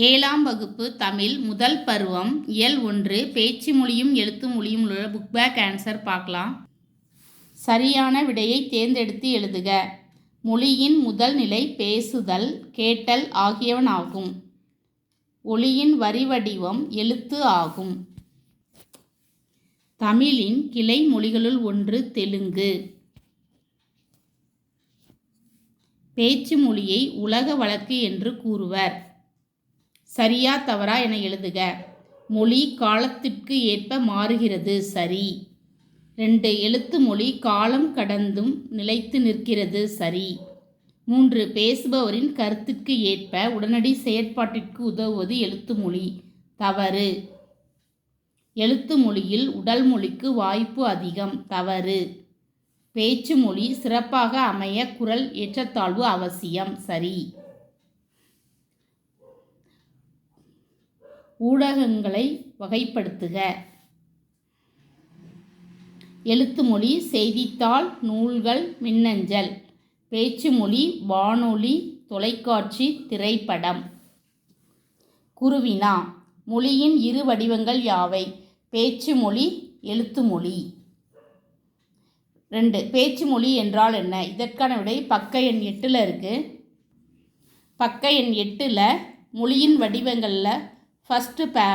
ஏழாம் வகுப்பு தமிழ் முதல் பருவம் இயல் ஒன்று பேச்சு மொழியும் எழுத்து மொழியும் உள்ள புக் பேக் ஆன்சர் பார்க்கலாம். சரியான விடையை தேர்ந்தெடுத்து எழுதுக. மொழியின் முதல் நிலை பேசுதல் கேட்டல் ஆகியவனாகும் ஒளியின் வரி வடிவம் எழுத்து ஆகும். தமிழின் கிளை மொழிகளுள் ஒன்று தெலுங்கு. பேச்சு மொழியை உலக வழக்கு என்று கூறுவர். சரியா தவறா என எழுதுக. மொழி காலத்திற்கு ஏற்ப மாறுகிறது சரி. ரெண்டு எழுத்து மொழி காலம் கடந்தும் நிலைத்து நிற்கிறது சரி. மூன்று பேசுபவரின் கருத்துக்கு ஏற்ப உடனடி செயற்பாட்டிற்கு உதவுவது எழுத்து மொழி தவறு. எழுத்து மொழியில் உடல் மொழிக்கு வாய்ப்பு அதிகம் தவறு. பேச்சு மொழி சிறப்பாக அமைய குரல் ஏற்றத்தாழ்வு அவசியம் சரி. ஊடகங்களை வகைப்படுத்துக. எழுத்து மொழி செய்தித்தாள் நூல்கள் மின்னஞ்சல். பேச்சு மொழி வானொலி தொலைக்காட்சி திரைப்படம். குருவினா மொழியின் இரு வடிவங்கள் யாவை? பேச்சு மொழி எழுத்து மொழி ரெண்டு பேச்சு மொழி என்றால் என்ன? இதற்கான விடை பக்க எண் எட்டில் இருக்குது பக்க எண் எட்டில் மொழியின் வடிவங்களில் ஃபஸ்ட்டு பே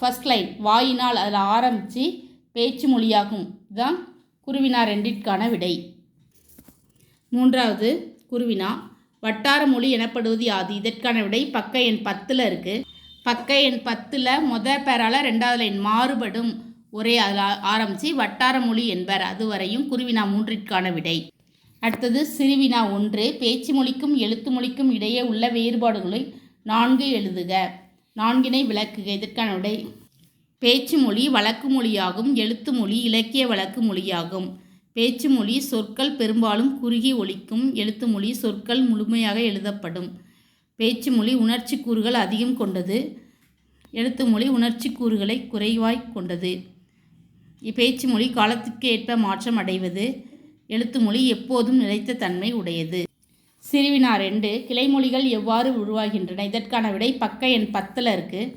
ஃபஸ்ட் லைன் வாயினால் அதில் ஆரம்பித்து பேச்சு மொழியாகும். இதுதான் குருவினா ரெண்டிற்கான விடை. மூன்றாவது குருவினா வட்டார மொழி எனப்படுவது யாது? இதற்கான விடை பக்க எண் பத்தில் இருக்குது பக்க எண் பத்தில் முத பேரால் ரெண்டாவது லைன் மாறுபடும் ஒரே அதில் ஆரம்பித்து வட்டார மொழி என்பர். அதுவரையும் குருவினா மூன்றிற்கான விடை. அடுத்தது சிறுவினா ஒன்று. பேச்சு மொழிக்கும் எழுத்து மொழிக்கும் இடையே உள்ள வேறுபாடுகளை நான்கு எழுதுக. நான்கினை விளக்குக. இதற்கான விடை பேச்சு மொழி வழக்கு மொழியாகும். எழுத்து மொழி இலக்கிய வழக்கு மொழியாகும். பேச்சு மொழி சொற்கள் பெரும்பாலும் குறுகி ஒழிக்கும் எழுத்து மொழி சொற்கள் முழுமையாக எழுதப்படும். பேச்சு மொழி உணர்ச்சி கூறுகள் அதிகம் கொண்டது. எழுத்து மொழி உணர்ச்சி கூறுகளை குறைவாய் கொண்டது. இப்பேச்சு மொழி காலத்திற்கு ஏற்ப மாற்றம் அடைவது. எழுத்து மொழி எப்போதும் நிலைத்த தன்மை உடையது. சிறுவினா ரெண்டு கிளைமொழிகள் எவ்வாறு உருவாகின்றன? இதற்கான விடை பக்க எண் பத்தில் இருக்குது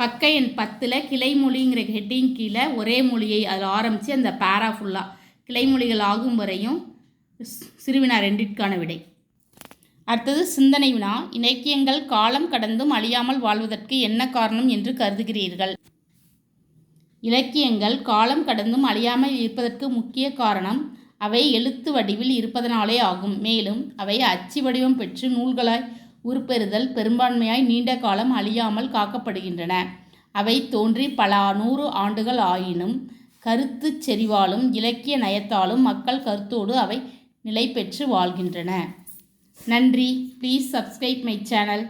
பக்க எண் பத்தில் கிளைமொழிங்கிற ஹெட்டிங் கீழே ஒரே மொழியை அதில் ஆரம்பித்து அந்த பேரா ஃபுல்லாக கிளைமொழிகள் ஆகும் வரையும் சிறுவினா ரெண்டிற்கான விடை. அடுத்தது சிந்தனை வினா. இலக்கியங்கள் காலம் கடந்தும் அழியாமல் வாழ்வதற்கு என்ன காரணம் என்று கருதுகிறீர்கள்? இலக்கியங்கள் காலம் கடந்தும் அழியாமல் இருப்பதற்கு முக்கிய காரணம் அவை எழுத்து வடிவில் இருப்பதனாலே ஆகும். மேலும் அவை அச்சு வடிவம் பெற்று நூல்களாய் உருப்பெறுதல் பெரும்பான்மையாய் நீண்ட காலம் அழியாமல் காக்கப்படுகின்றன. அவை தோன்றி பல நூறு ஆண்டுகள் ஆயினும் கருத்து செறிவாலும் இலக்கிய நயத்தாலும் மக்கள் கருத்தோடு அவை நிலை பெற்று வாழ்கின்றன. நன்றி. Please subscribe my channel